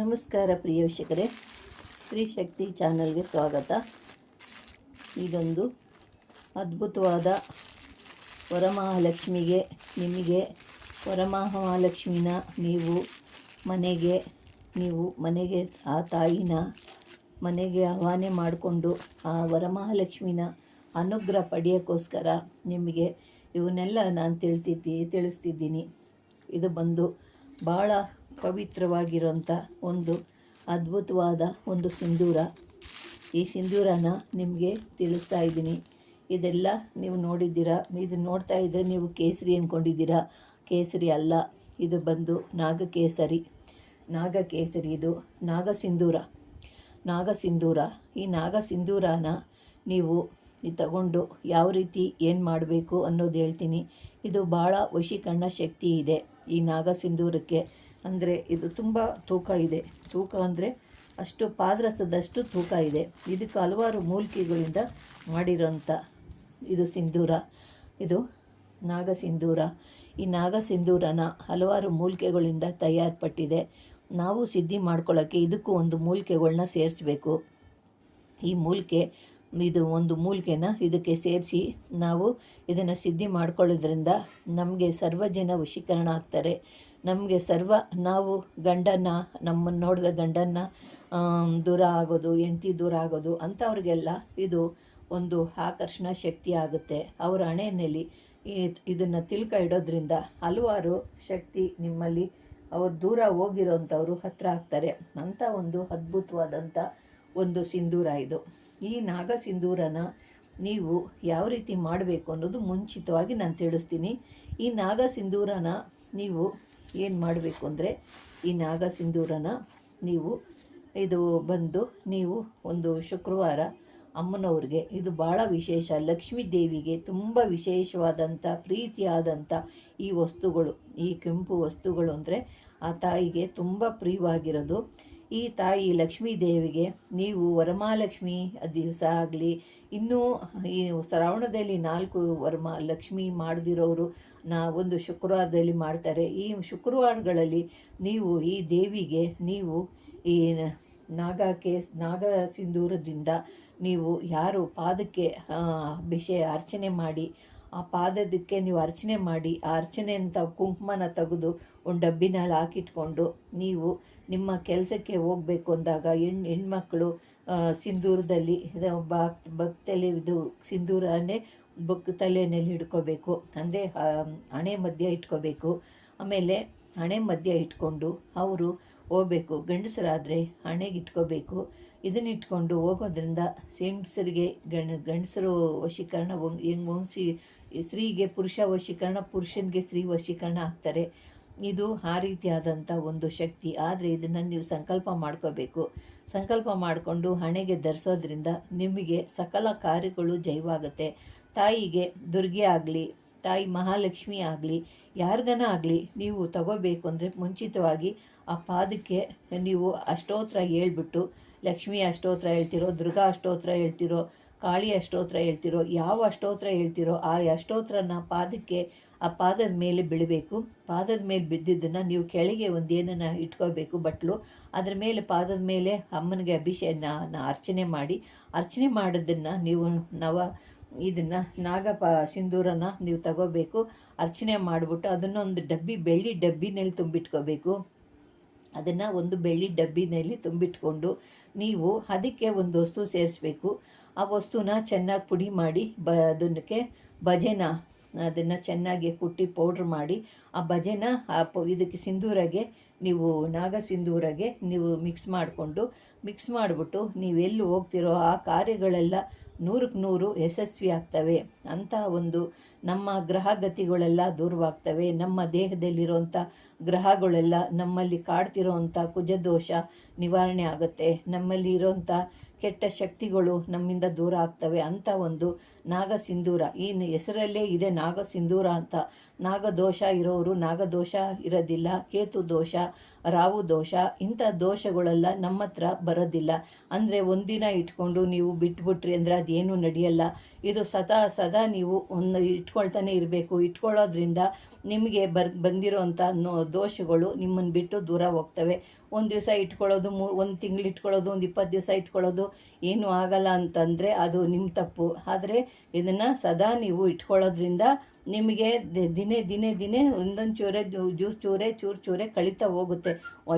ನಮಸ್ಕಾರ ಪ್ರಿಯ ವೀಕ್ಷಕರೇ. ಸ್ತ್ರೀ ಶಕ್ತಿ ಚಾನಲ್ಗೆ ಸ್ವಾಗತ. ಇದೊಂದು ಅದ್ಭುತವಾದ ವರಮಹಾಲಕ್ಷ್ಮಿಗೆ, ನಿಮಗೆ ವರಮಹಾಲಕ್ಷ್ಮಿನ ನೀವು ಮನೆಗೆ ನೀವು ಮನೆಗೆ, ಆ ತಾಯಿನ ಮನೆಗೆ ಆಹ್ವಾನೆ ಮಾಡಿಕೊಂಡು ಆ ವರಮಹಾಲಕ್ಷ್ಮಿನ ಅನುಗ್ರಹ ಪಡೆಯೋಕ್ಕೋಸ್ಕರ ನಿಮಗೆ ಇವನ್ನೆಲ್ಲ ನಾನು ತಿಳ್ತಿದ್ದಿ, ತಿಳಿಸ್ತಿದ್ದೀನಿ. ಇದು ಬಂದು ಭಾಳ ಪವಿತ್ರವಾಗಿರೋಂಥ ಒಂದು ಅದ್ಭುತವಾದ ಒಂದು ಸಿಂಧೂರ. ಈ ಸಿಂಧೂರನ ನಿಮಗೆ ತಿಳಿಸ್ತಾ ಇದ್ದೀನಿ. ಇದೆಲ್ಲ ನೀವು ನೋಡಿದ್ದೀರಾ? ಇದನ್ನು ನೋಡ್ತಾ ಇದ್ದರೆ ನೀವು ಕೇಸರಿ ಅಂದ್ಕೊಂಡಿದ್ದೀರಾ ಕೇಸರಿ ಅಲ್ಲ, ಇದು ಬಂದು ನಾಗಕೇಸರಿ. ನಾಗಕೇಸರಿ ಇದು ನಾಗಸಿಂಧೂರ. ನಾಗಸಿಂಧೂರ. ಈ ನಾಗಸಿಂಧೂರನ ನೀವು ಇದು ತಗೊಂಡು ಯಾವ ರೀತಿ ಏನು ಮಾಡಬೇಕು ಅನ್ನೋದು ಹೇಳ್ತೀನಿ. ಇದು ಭಾಳ ವಶೀಕರಣ ಶಕ್ತಿ ಇದೆ ಈ ನಾಗಸಿಂಧೂರಕ್ಕೆ. ಅಂದರೆ ಇದು ತುಂಬ ತೂಕ ಇದೆ. ತೂಕ ಅಂದರೆ ಅಷ್ಟು ಪಾದರಸದಷ್ಟು ತೂಕ ಇದೆ. ಇದಕ್ಕೆ ಹಲವಾರು ಮೂಲಿಕೆಗಳಿಂದ ಮಾಡಿರೋಂಥ ಇದು ಸಿಂಧೂರ. ಇದು ನಾಗಸಿಂಧೂರ ಈ ನಾಗಸಿಂಧೂರನ ಹಲವಾರು ಮೂಲಿಕೆಗಳಿಂದ ತಯಾರ್ಪಟ್ಟಿದೆ. ನಾವು ಸಿದ್ಧಿ ಮಾಡ್ಕೊಳ್ಳೋಕ್ಕೆ ಇದಕ್ಕೂ ಒಂದು ಮೂಲಿಕೆಗಳನ್ನ ಸೇರಿಸ್ಬೇಕು. ಈ ಮೂಲಿಕೆ, ಇದು ಒಂದು ಮೂಲಿಕೆನ ಇದಕ್ಕೆ ಸೇರಿಸಿ ನಾವು ಇದನ್ನು ಸಿದ್ಧಿ ಮಾಡ್ಕೊಳ್ಳೋದ್ರಿಂದ ನಮಗೆ ಸರ್ವಜನ ವಶೀಕರಣ ಆಗ್ತಾರೆ. ನಮಗೆ ಸರ್ವ ನಾವು ಗಂಡನ್ನ, ನಮ್ಮನ್ನು ನೋಡಿದ ಗಂಡನ್ನ ದೂರ ಆಗೋದು, ಹೆಂಡ್ತಿ ದೂರ ಆಗೋದು ಅಂಥವ್ರಿಗೆಲ್ಲ ಇದು ಒಂದು ಆಕರ್ಷಣ ಶಕ್ತಿ ಆಗುತ್ತೆ. ಅವರ ಹಣೆಯಲ್ಲಿ ಇದನ್ನು ತಿಳ್ಕ ಇಡೋದ್ರಿಂದ ಹಲವಾರು ಶಕ್ತಿ ನಿಮ್ಮಲ್ಲಿ ಅವ್ರು ದೂರ ಹೋಗಿರೋಂಥವ್ರು ಹತ್ರ ಆಗ್ತಾರೆ. ಅಂಥ ಒಂದು ಅದ್ಭುತವಾದಂಥ ಒಂದು ಸಿಂಧೂರ ಇದು. ಈ ನಾಗ ಸಿಂಧೂರನ ನೀವು ಯಾವ ರೀತಿ ಮಾಡಬೇಕು ಅನ್ನೋದು ಮುಂಚಿತವಾಗಿ ನಾನು ತಿಳಿಸ್ತೀನಿ. ಈ ನಾಗ ಸಿಂಧೂರನ ನೀವು ಏನು ಮಾಡಬೇಕು ಅಂದರೆ ಈ ನಾಗ ಸಿಂಧೂರನ ನೀವು ಇದು ಬಂದು ನೀವು ಒಂದು ಶುಕ್ರವಾರ ಅಮ್ಮನವ್ರಿಗೆ ಇದು ಭಾಳ ವಿಶೇಷ. ಲಕ್ಷ್ಮೀ ದೇವಿಗೆ ತುಂಬ ವಿಶೇಷವಾದಂಥ ಪ್ರೀತಿಯಾದಂಥ ಈ ವಸ್ತುಗಳು, ಈ ಕೆಂಪು ವಸ್ತುಗಳು ಅಂದರೆ ಆ ತಾಯಿಗೆ ತುಂಬ ಪ್ರಿಯವಾಗಿರೋದು. ಈ ತಾಯಿ ಲಕ್ಷ್ಮೀ ದೇವಿಗೆ, ನೀವು ವರಮಹಾಲಕ್ಷ್ಮಿ ದಿವಸ ಆಗಲಿ, ಇನ್ನೂ ಈ ಶ್ರಾವಣದಲ್ಲಿ ನಾಲ್ಕು ವರ್ಮ ಲಕ್ಷ್ಮಿ ಮಾಡದಿರೋರು, ನಾ ಒಂದು ಶುಕ್ರವಾರದಲ್ಲಿ ಮಾಡ್ತಾರೆ. ಈ ಶುಕ್ರವಾರಗಳಲ್ಲಿ ನೀವು ಈ ದೇವಿಗೆ, ನೀವು ಈ ನಾಗಕ್ಕೆ, ನಾಗ ಸಿಂಧೂರದಿಂದ ನೀವು ಯಾರು ಪಾದಕ್ಕೆ ಅಭಿಷೇ ಅರ್ಚನೆ ಮಾಡಿ ಆ ಪಾದದಕ್ಕೆ ನೀವು ಅರ್ಚನೆ ಮಾಡಿ, ಆ ಅರ್ಚನೆಯನ್ನು ತ ಕುಂಕುಮನ ತೆಗೆದು ಒಂದು ಡಬ್ಬಿನಲ್ಲಿ ಹಾಕಿಟ್ಕೊಂಡು ನೀವು ನಿಮ್ಮ ಕೆಲಸಕ್ಕೆ ಹೋಗಬೇಕು ಅಂದಾಗ ಹೆಣ್ಣು ಹೆಣ್ಮಕ್ಳು ಸಿಂಧೂರದಲ್ಲಿ ಭಕ್ ಭಕ್ತಲ್ಲಿ ಇದು ಸಿಂಧೂರನೇ ಬೊಕ್ ತಲೆಯಲ್ಲಿ ಹಿಡ್ಕೋಬೇಕು ಅಂದರೆ ಹಣೆ ಮಧ್ಯ ಇಟ್ಕೋಬೇಕು. ಆಮೇಲೆ ಹಣೆ ಮಧ್ಯ ಇಟ್ಕೊಂಡು ಅವರು ಹೋಗಬೇಕು. ಗಂಡಸರಾದರೆ ಹಣೆಗೆ ಇಟ್ಕೋಬೇಕು ಇದನ್ನ ಇಟ್ಕೊಂಡು ಹೋಗೋದ್ರಿಂದ ಹೆಂಗಸರಿಗೆ, ಗಣ, ಗಂಡಸರು ವಶೀಕರಣ ಹೆಂಗ್ ವಂಶಿ ಸ್ತ್ರೀಗೆ ಪುರುಷ ವಶೀಕರಣ, ಪುರುಷನಿಗೆ ಸ್ತ್ರೀ ವಶೀಕರಣ ಆಗ್ತಾರೆ. ಇದು ಆ ರೀತಿಯಾದಂಥ ಒಂದು ಶಕ್ತಿ. ಆದರೆ ಇದನ್ನು ನೀವು ಸಂಕಲ್ಪ ಮಾಡ್ಕೋಬೇಕು. ಸಂಕಲ್ಪ ಮಾಡಿಕೊಂಡು ಹಣೆಗೆ ಧರಿಸೋದ್ರಿಂದ ನಿಮಗೆ ಸಕಲ ಕಾರ್ಯಗಳು ಜೈವಾಗುತ್ತೆ ತಾಯಿಗೆ ದುರ್ಗೆ ಆಗಲಿ ತಾಯಿ ಮಹಾಲಕ್ಷ್ಮಿ ಆಗಲಿ, ಯಾರಿಗನ ಆಗಲಿ ನೀವು ತಗೋಬೇಕು ಅಂದರೆ ಮುಂಚಿತವಾಗಿ ಆ ಪಾದಕ್ಕೆ ನೀವು ಅಷ್ಟೋತ್ರ ಹೇಳ್ಬಿಟ್ಟು, ಲಕ್ಷ್ಮಿ ಅಷ್ಟೋತ್ರ ಹೇಳ್ತಿರೋ, ದುರ್ಗಾ ಅಷ್ಟೋತ್ರ ಹೇಳ್ತಿರೋ, ಕಾಳಿ ಅಷ್ಟೋತ್ರ ಹೇಳ್ತಿರೋ, ಯಾವ ಅಷ್ಟೋತ್ರ ಹೇಳ್ತಿರೋ ಆ ಅಷ್ಟೋತ್ರನ ಪಾದಕ್ಕೆ ಆ ಪಾದದ ಮೇಲೆ ಬಿಡಬೇಕು. ಪಾದದ ಮೇಲೆ ಬಿದ್ದಿದ್ದನ್ನು ನೀವು ಕೆಳಗೆ ಒಂದು ಏನನ್ನು ಇಟ್ಕೋಬೇಕು ಬಟ್ಲು, ಅದ್ರ ಮೇಲೆ ಪಾದದ ಮೇಲೆ ಅಮ್ಮನಿಗೆ ಅಭಿಷೇಕ ಅರ್ಚನೆ ಮಾಡಿ, ಅರ್ಚನೆ ಮಾಡೋದನ್ನು ನೀವು ನವ ಇದನ್ನು ನಾಗಪ ಸಿಂಧೂರನ ನೀವು ತಗೋಬೇಕು. ಅರ್ಚನೆ ಮಾಡಿಬಿಟ್ಟು ಅದನ್ನೊಂದು ಡಬ್ಬಿ, ಬೆಳ್ಳಿ ಡಬ್ಬಿನಲ್ಲಿ ತುಂಬಿಟ್ಕೋಬೇಕು. ಅದನ್ನು ಒಂದು ಬೆಳ್ಳಿ ಡಬ್ಬಿನಲ್ಲಿ ತುಂಬಿಟ್ಕೊಂಡು ನೀವು ಅದಕ್ಕೆ ಒಂದು ವಸ್ತು ಸೇರಿಸ್ಬೇಕು. ಆ ವಸ್ತುನ ಚೆನ್ನಾಗಿ ಪುಡಿ ಮಾಡಿ ಬ ಅದಕ್ಕೆ ಭಜೆನ, ಅದನ್ನು ಚೆನ್ನಾಗಿ ಕುಟ್ಟಿ ಪೌಡ್ರ್ ಮಾಡಿ ಆ ಭಜೆನ, ಆ ಇದಕ್ಕೆ ಸಿಂಧೂರಗೆ ನೀವು ನಾಗಸಿಂಧೂರಗೆ ನೀವು ಮಿಕ್ಸ್ ಮಾಡಿಕೊಂಡು ಮಿಕ್ಸ್ ಮಾಡಿಬಿಟ್ಟು ನೀವೆಲ್ಲಿ ಹೋಗ್ತಿರೋ ಆ ಕಾರ್ಯಗಳೆಲ್ಲ ನೂರಕ್ಕೆ ನೂರು ಯಶಸ್ವಿ ಆಗ್ತವೆ. ಅಂತಹ ಒಂದು ನಮ್ಮ ಗ್ರಹಗತಿಗಳೆಲ್ಲ ದೂರವಾಗ್ತವೆ. ನಮ್ಮ ದೇಹದಲ್ಲಿರುವಂಥ ಗ್ರಹಗಳೆಲ್ಲ ನಮ್ಮಲ್ಲಿ ಕಾಡ್ತಿರೋವಂಥ ಕುಜದೋಷ ನಿವಾರಣೆ ಆಗುತ್ತೆ. ನಮ್ಮಲ್ಲಿ ಇರೋಂಥ ಕೆಟ್ಟ ಶಕ್ತಿಗಳು ನಮ್ಮಿಂದ ದೂರ ಆಗ್ತವೆ ಅಂತ ಒಂದು ನಾಗಸಿಂಧೂರ. ಈ ಹೆಸರಲ್ಲೇ ಇದೆ ನಾಗಸಿಂಧೂರ ಅಂತ. ನಾಗದೋಷ ಇರೋರು ನಾಗದೋಷ ಇರೋದಿಲ್ಲ, ಕೇತು ದೋಷ ರಾವು ದೋಷ, ಇಂಥ ದೋಷಗಳೆಲ್ಲ ನಮ್ಮ ಹತ್ರ ಬರೋದಿಲ್ಲ. ಅಂದರೆ ಒಂದಿನ ಇಟ್ಕೊಂಡು ನೀವು ಬಿಟ್ಬಿಟ್ರಿ ಅಂದರೆ ಅದೇನು ನಡೆಯಲ್ಲ. ಇದು ಸದಾ ಸದಾ ನೀವು ಒಂದು ಇಟ್ಕೊಳ್ತಾನೆ ಇರಬೇಕು. ಇಟ್ಕೊಳ್ಳೋದ್ರಿಂದ ನಿಮಗೆ ಬರ್ ಬಂದಿರೋಂಥ ನೋ ದೋಷಗಳು ನಿಮ್ಮನ್ನು ಬಿಟ್ಟು ದೂರ ಹೋಗ್ತವೆ. ಒಂದು ದಿವಸ ಇಟ್ಕೊಳ್ಳೋದು ಮೂ ಒಂದು ತಿಂಗಳು ಇಟ್ಕೊಳ್ಳೋದು, ಒಂದು ಇಪ್ಪತ್ತು ದಿವಸ ಇಟ್ಕೊಳ್ಳೋದು ಏನೂ ಆಗಲ್ಲ ಅಂತಂದರೆ ಅದು ನಿಮ್ಮ ತಪ್ಪು. ಆದರೆ ಇದನ್ನು ಸದಾ ನೀವು ಇಟ್ಕೊಳ್ಳೋದ್ರಿಂದ ನಿಮಗೆ ದಿನೇ ದಿನೇ ದಿನೇ ಒಂದೊಂದು ಚೂರೆ ಜೂರು ಚೂರೆ, ಚೂರು ಚೂರೆ ಕಳೀತಾ ಹೋಗುತ್ತೆ.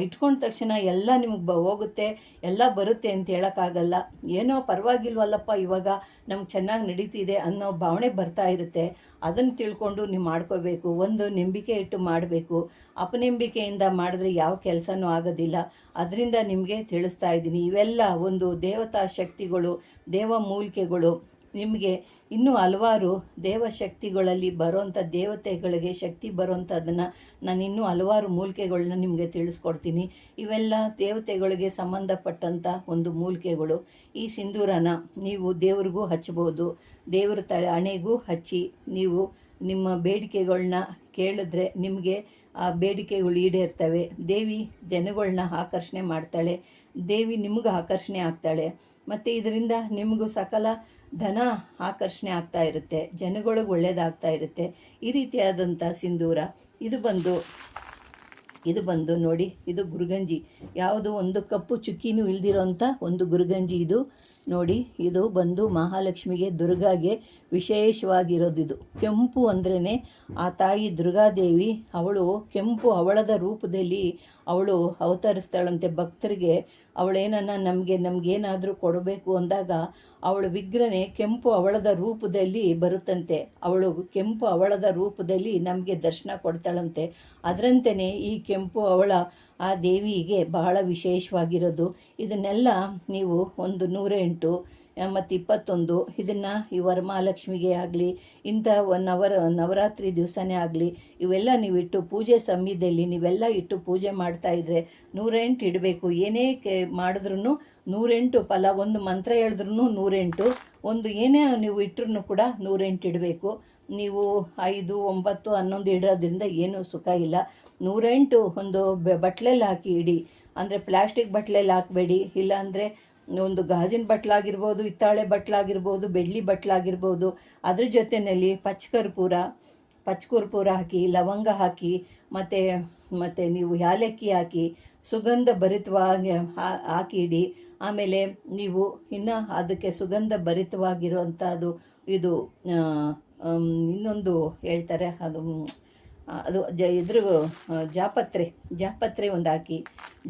ಇಟ್ಕೊಂಡ ತಕ್ಷಣ ಎಲ್ಲ ನಿಮ್ಗೆ ಬ, ಹೋಗುತ್ತೆ, ಎಲ್ಲ ಬರುತ್ತೆ ಅಂತ ಹೇಳೋಕ್ಕಾಗಲ್ಲ. ಏನೋ ಪರವಾಗಿಲ್ವಲ್ಲಪ್ಪ ಇವಾಗ ನಮ್ಗೆ ಚೆನ್ನಾಗಿ ನಡೀತಿದೆ ಅನ್ನೋ ಭಾವನೆ ಬರ್ತಾ ಇರುತ್ತೆ. ಅದನ್ನು ತಿಳ್ಕೊಂಡು ನೀವು ಮಾಡ್ಕೋಬೇಕು. ಒಂದು ನಂಬಿಕೆ ಇಟ್ಟು ಮಾಡಬೇಕು. ಅಪನಂಬಿಕೆಯಿಂದ ಮಾಡಿದ್ರೆ ಯಾವ ಕೆಲಸನೂ ಆಗೋದಿಲ್ಲ. ಅದರಿಂದ ನಿಮಗೆ ತಿಳಿಸ್ತಾ ಇದ್ದೀನಿ. ಇವೆಲ್ಲ ಒಂದು ದೇವತಾ ಶಕ್ತಿಗಳು ದೇವ ಮೂಲಿಕೆಗಳು ನಿಮಗೆ ಇನ್ನೂ ಹಲವಾರು ದೇವಶಕ್ತಿಗಳಲ್ಲಿ ಬರೋಂಥ ದೇವತೆಗಳಿಗೆ ಶಕ್ತಿ ಬರೋಂಥದ್ದನ್ನು ನಾನು ಇನ್ನೂ ಹಲವಾರು ಮೂಲಿಕೆಗಳನ್ನ ನಿಮಗೆ ತಿಳಿಸ್ಕೊಡ್ತೀನಿ. ಇವೆಲ್ಲ ದೇವತೆಗಳಿಗೆ ಸಂಬಂಧಪಟ್ಟಂಥ ಒಂದು ಮೂಲಿಕೆಗಳು. ಈ ಸಿಂಧೂರನ ನೀವು ದೇವರಿಗೂ ಹಚ್ಬೋದು, ದೇವ್ರ ತ ಹಣೆಗೂ ಹಚ್ಚಿ ನೀವು ನಿಮ್ಮ ಬೇಡಿಕೆಗಳನ್ನ ಕೇಳಿದ್ರೆ ನಿಮಗೆ ಆ ಬೇಡಿಕೆಗಳು ಈಡೇರ್ತವೆ. ದೇವಿ ಜನಗಳನ್ನ ಆಕರ್ಷಣೆ ಮಾಡ್ತಾಳೆ. ದೇವಿ ನಿಮಗೆ ಆಕರ್ಷಣೆ ಆಗ್ತಾಳೆ. ಮತ್ತು ಇದರಿಂದ ನಿಮಗೂ ಸಕಲ ಧನ ಆಕರ್ಷಣೆ ಆಗ್ತಾ ಇರುತ್ತೆ. ಜನಗಳಿಗೆ ಒಳ್ಳೆಯದಾಗ್ತಾ ಇರುತ್ತೆ. ಈ ರೀತಿಯಾದಂಥ ಸಿಂಧೂರ ಇದು ಬಂದು ಇದು ಬಂದು ನೋಡಿ, ಇದು ಗುರುಗಂಜಿ. ಯಾವುದು ಒಂದು ಕಪ್ಪು ಚುಕ್ಕಿನೂ ಇಲ್ದಿರೋಂಥ ಒಂದು ಗುರುಗಂಜಿ ಇದು. ನೋಡಿ, ಇದು ಬಂದು ಮಹಾಲಕ್ಷ್ಮಿಗೆ ದುರ್ಗಾಗೆ ವಿಶೇಷವಾಗಿರೋದಿದು. ಕೆಂಪು ಅಂದ್ರೇ ಆ ತಾಯಿ ದುರ್ಗಾದೇವಿ, ಅವಳು ಕೆಂಪು ಅವಳದ ರೂಪದಲ್ಲಿ ಅವಳು ಅವತರಿಸ್ತಾಳಂತೆ ಭಕ್ತರಿಗೆ. ಅವಳೇನನ್ನ ನಮಗೆ, ನಮಗೇನಾದರೂ ಕೊಡಬೇಕು ಅಂದಾಗ ಅವಳ ವಿಗ್ರಹನೆ ಕೆಂಪು ಅವಳದ ರೂಪದಲ್ಲಿ ಬರುತ್ತಂತೆ. ಅವಳು ಕೆಂಪು ಅವಳದ ರೂಪದಲ್ಲಿ ನಮಗೆ ದರ್ಶನ ಕೊಡ್ತಾಳಂತೆ. ಅದರಂತೆಯೇ ಈ ಕೆಂಪು ಅವಳ ಆ ದೇವಿಗೆ ಬಹಳ ವಿಶೇಷವಾಗಿರೋದು. ಇದನ್ನೆಲ್ಲ ನೀವು ಒಂದು ನೂರೆಂಟು ಮತ್ತು ಇಪ್ಪತ್ತೊಂದು, ಇದನ್ನು ಈ ವರಮಹಾಲಕ್ಷ್ಮಿಗೆ ಆಗಲಿ, ಇಂಥ ನವರ, ನವರಾತ್ರಿ ದಿವಸನೇ ಆಗಲಿ, ಇವೆಲ್ಲ ನೀವಿಟ್ಟು ಪೂಜೆ ಸಮಯದಲ್ಲಿ ನೀವೆಲ್ಲ ಇಟ್ಟು ಪೂಜೆ ಮಾಡ್ತಾ ಇದ್ದರೆ ನೂರೆಂಟು ಇಡಬೇಕು. ಏನೇ ಕೆ ಮಾಡಿದ್ರೂ ನೂರೆಂಟು ಫಲ, ಒಂದು ಮಂತ್ರ ಹೇಳಿದ್ರೂ ನೂರೆಂಟು ಒಂದು ಏನೇ ನೀವು ಇಟ್ಟರೂ ಕೂಡ ನೂರೆಂಟು ಇಡಬೇಕು. ನೀವು ಐದು, ಒಂಬತ್ತು, ಹನ್ನೊಂದು ಇಡೋದ್ರಿಂದ ಏನೂ ಸುಖ ಇಲ್ಲ. ನೂರೆಂಟು ಒಂದು ಬಟ್ಲಲ್ಲಿ ಹಾಕಿ ಇಡಿ. ಅಂದರೆ ಪ್ಲಾಸ್ಟಿಕ್ ಬಟ್ಲಲ್ಲಿ ಹಾಕಬೇಡಿ. ಇಲ್ಲಾಂದರೆ ಒಂದು ಗಾಜಿನ ಬಟ್ಲಾಗಿರ್ಬೋದು, ಹಿತ್ತಾಳೆ ಬಟ್ಲಾಗಿರ್ಬೋದು, ಬೆಳ್ಳಿ ಬಟ್ಲಾಗಿರ್ಬೋದು. ಅದ್ರ ಜೊತೆಯಲ್ಲಿ ಪಚ್ಚಕರ್ಪೂರ ಪಚ್ಚಕರ್ಪೂರ ಹಾಕಿ, ಲವಂಗ ಹಾಕಿ, ಮತ್ತು ಮತ್ತು ನೀವು ಯಾಲಕ್ಕಿ ಹಾಕಿ ಸುಗಂಧ ಭರಿತವಾಗಿ ಹಾಕಿಡಿ. ಆಮೇಲೆ ನೀವು ಇನ್ನು ಅದಕ್ಕೆ ಸುಗಂಧ ಭರಿತವಾಗಿರುವಂಥದ್ದು ಇದು ಇನ್ನೊಂದು ಹೇಳ್ತಾರೆ, ಅದು ಅದು ಜ, ಇದ್ರ ಜಾಪತ್ರೆ ಜಾಪತ್ರೆ ಒಂದು ಹಾಕಿ.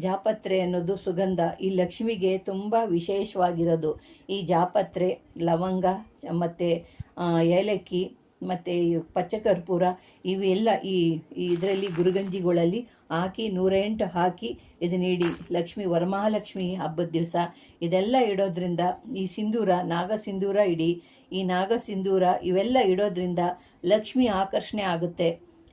ಜಾಪತ್ರೆ ಅನ್ನೋದು ಸುಗಂಧ. ಈ ಲಕ್ಷ್ಮಿಗೆ ತುಂಬ ವಿಶೇಷವಾಗಿರೋದು. ಈ ಜಾಪತ್ರೆ, ಲವಂಗ, ಮತ್ತು ಏಲಕ್ಕಿ ಮತ್ತು ಪಚ್ಚಕರ್ಪೂರ ಇವೆಲ್ಲ ಈ ಇದರಲ್ಲಿ ಗುರುಗಂಜಿಗಳಲ್ಲಿ ಹಾಕಿ ನೂರೆಂಟು ಹಾಕಿ ಇದನ್ನಿಡಿ ಲಕ್ಷ್ಮಿ ವರಮಹಾಲಕ್ಷ್ಮಿ ಹಬ್ಬದ ದಿವಸ. ಇದೆಲ್ಲ ಇಡೋದ್ರಿಂದ ಈ ಸಿಂಧೂರ, ನಾಗ ಸಿಂಧೂರ ಇಡಿ, ಈ ನಾಗ ಸಿಂಧೂರ ಇವೆಲ್ಲ ಇಡೋದ್ರಿಂದ ಲಕ್ಷ್ಮಿ ಆಕರ್ಷಣೆ ಆಗುತ್ತೆ.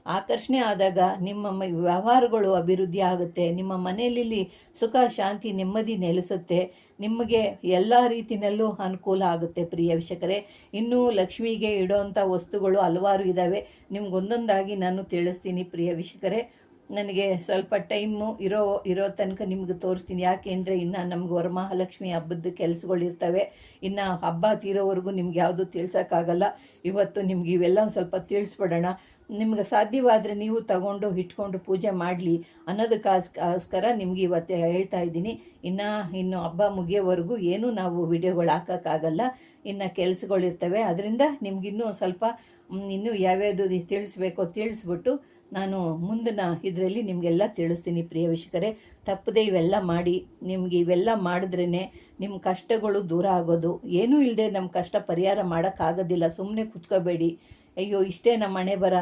ಆಕರ್ಷಣೆ ಆದಾಗ ನಿಮ್ಮ ವ್ಯವಹಾರಗಳು ಅಭಿವೃದ್ಧಿ ಆಗುತ್ತೆ. ನಿಮ್ಮ ಮನೆಯಲ್ಲಿ ಸುಖ, ಶಾಂತಿ, ನೆಮ್ಮದಿ ನೆಲೆಸುತ್ತೆ. ನಿಮಗೆ ಎಲ್ಲ ರೀತಿಯಲ್ಲೂ ಅನುಕೂಲ ಆಗುತ್ತೆ ಪ್ರಿಯ ವೀಕ್ಷಕರೇ. ಇನ್ನೂ ಲಕ್ಷ್ಮಿಗೆ ಇಡೋವಂಥ ವಸ್ತುಗಳು ಹಲವಾರು ಇದ್ದಾವೆ ನಿಮ್ಗೊಂದೊಂದಾಗಿ ನಾನು ತಿಳಿಸ್ತೀನಿ ಪ್ರಿಯ ವೀಕ್ಷಕರೇ. ನನಗೆ ಸ್ವಲ್ಪ ಟೈಮು ಇರೋ ಇರೋ ತನಕ ನಿಮ್ಗೆ ತೋರಿಸ್ತೀನಿ. ಯಾಕೆಂದರೆ ಇನ್ನು ನಮ್ಗೆ ವರಮಹಾಲಕ್ಷ್ಮಿ ಹಬ್ಬದ ಕೆಲಸಗಳಿರ್ತವೆ ಇನ್ನು ಹಬ್ಬ ತೀರೋವರೆಗೂ ನಿಮ್ಗೆ ಯಾವುದು ತಿಳ್ಸೋಕ್ಕಾಗಲ್ಲ. ಇವತ್ತು ನಿಮ್ಗೆ ಇವೆಲ್ಲ ಸ್ವಲ್ಪ ತಿಳಿಸ್ಬಿಡೋಣ. ನಿಮ್ಗೆ ಸಾಧ್ಯವಾದರೆ ನೀವು ತಗೊಂಡು ಇಟ್ಕೊಂಡು ಪೂಜೆ ಮಾಡಲಿ ಅನ್ನೋದಕ್ಕೋಸ್ಕರ ನಿಮ್ಗೆ ಇವತ್ತು ಹೇಳ್ತಾ ಇದ್ದೀನಿ. ಇನ್ನು ಇನ್ನು ಹಬ್ಬ ಮುಗಿಯೋವರೆಗೂ ಏನೂ ನಾವು ವಿಡಿಯೋಗಳು ಹಾಕೋಕ್ಕಾಗಲ್ಲ. ಇನ್ನು ಕೆಲಸಗಳಿರ್ತವೆ ಅದರಿಂದ ನಿಮ್ಗಿನ್ನೂ ಸ್ವಲ್ಪ ಇನ್ನೂ ಯಾವ್ಯಾವುದು ತಿಳಿಸ್ಬೇಕೋ ತಿಳಿಸ್ಬಿಟ್ಟು ನಾನು ಮುಂದಿನ ಇದರಲ್ಲಿ ನಿಮಗೆಲ್ಲ ತಿಳಿಸ್ತೀನಿ ಪ್ರಿಯ ವೀಕ್ಷಕರೇ. ತಪ್ಪದೆ ಇವೆಲ್ಲ ಮಾಡಿ, ನಿಮ್ಗೆ ಇವೆಲ್ಲ ಮಾಡಿದ್ರೇ ನಿಮ್ಮ ಕಷ್ಟಗಳು ದೂರ ಆಗೋದು. ಏನೂ ಇಲ್ಲದೆ ನಮ್ಮ ಕಷ್ಟ ಪರಿಹಾರ ಮಾಡೋಕ್ಕಾಗೋದಿಲ್ಲ. ಸುಮ್ಮನೆ ಕುತ್ಕೋಬೇಡಿ. ಅಯ್ಯೋ, ಇಷ್ಟೇ ನಮ್ಮ ಹಣೆ ಬರ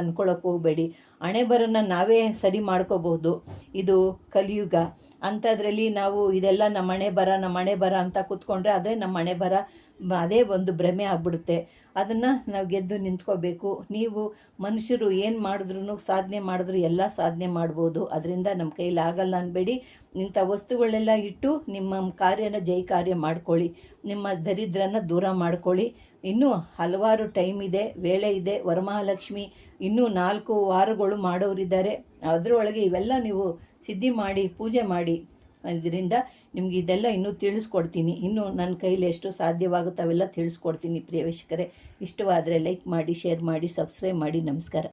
ಹೋಗಬೇಡಿ. ಹಣೆ ನಾವೇ ಸರಿ ಮಾಡ್ಕೋಬಹುದು. ಇದು ಕಲಿಯುಗ. ಅಂಥದ್ರಲ್ಲಿ ನಾವು ಇದೆಲ್ಲ ನಮ್ಮ ಹಣೆ ಬರ, ನಮ್ಮ ಹಣೆ ಬರ ಅಂತ ಕೂತ್ಕೊಂಡ್ರೆ ಅದೇ ನಮ್ಮ ಹಣೆ ಬರ, ಅದೇ ಒಂದು ಭ್ರಮೆ ಆಗ್ಬಿಡುತ್ತೆ. ಅದನ್ನು ನಾವು ಗೆದ್ದು ನಿಂತ್ಕೋಬೇಕು. ನೀವು ಮನುಷ್ಯರು ಏನು ಮಾಡಿದ್ರು ಸಾಧನೆ ಮಾಡಿದ್ರು ಎಲ್ಲ ಸಾಧನೆ ಮಾಡ್ಬೋದು. ಅದರಿಂದ ನಮ್ಮ ಕೈಲಿ ಆಗಲ್ಲ ಅನ್ಬೇಡಿ. ಇಂಥ ವಸ್ತುಗಳೆಲ್ಲ ಇಟ್ಟು ನಿಮ್ಮ ಕಾರ್ಯನ ಜೈ ಕಾರ್ಯ ಮಾಡ್ಕೊಳ್ಳಿ, ನಿಮ್ಮ ದರಿದ್ರನ ದೂರ ಮಾಡ್ಕೊಳ್ಳಿ. ಇನ್ನೂ ಹಲವಾರು ಟೈಮ್ ಇದೆ, ವೇಳೆ ಇದೆ, ವರಮಹಾಲಕ್ಷ್ಮಿ, ಇನ್ನೂ ನಾಲ್ಕು ವಾರಗಳು ಮಾಡೋರಿದ್ದಾರೆ. ಅದರೊಳಗೆ ಇವೆಲ್ಲ ನೀವು ಸಿದ್ಧಿ ಮಾಡಿ, ಪೂಜೆ ಮಾಡಿ. ಇದರಿಂದ ನಿಮ್ಗೆ ಇದೆಲ್ಲ ಇನ್ನೂ ತಿಳಿಸ್ಕೊಡ್ತೀನಿ. ಇನ್ನೂ ನನ್ನ ಕೈಲಿ ಎಷ್ಟು ಸಾಧ್ಯವಾಗುತ್ತೋ ಅವೆಲ್ಲ ತಿಳಿಸ್ಕೊಡ್ತೀನಿ ಪ್ರಿಯ ವೀಕ್ಷಕರೇ. ಇಷ್ಟವಾದರೆ ಲೈಕ್ ಮಾಡಿ ಶೇರ್ ಮಾಡಿ ಸಬ್ಸ್ಕ್ರೈಬ್ ಮಾಡಿ. ನಮಸ್ಕಾರ.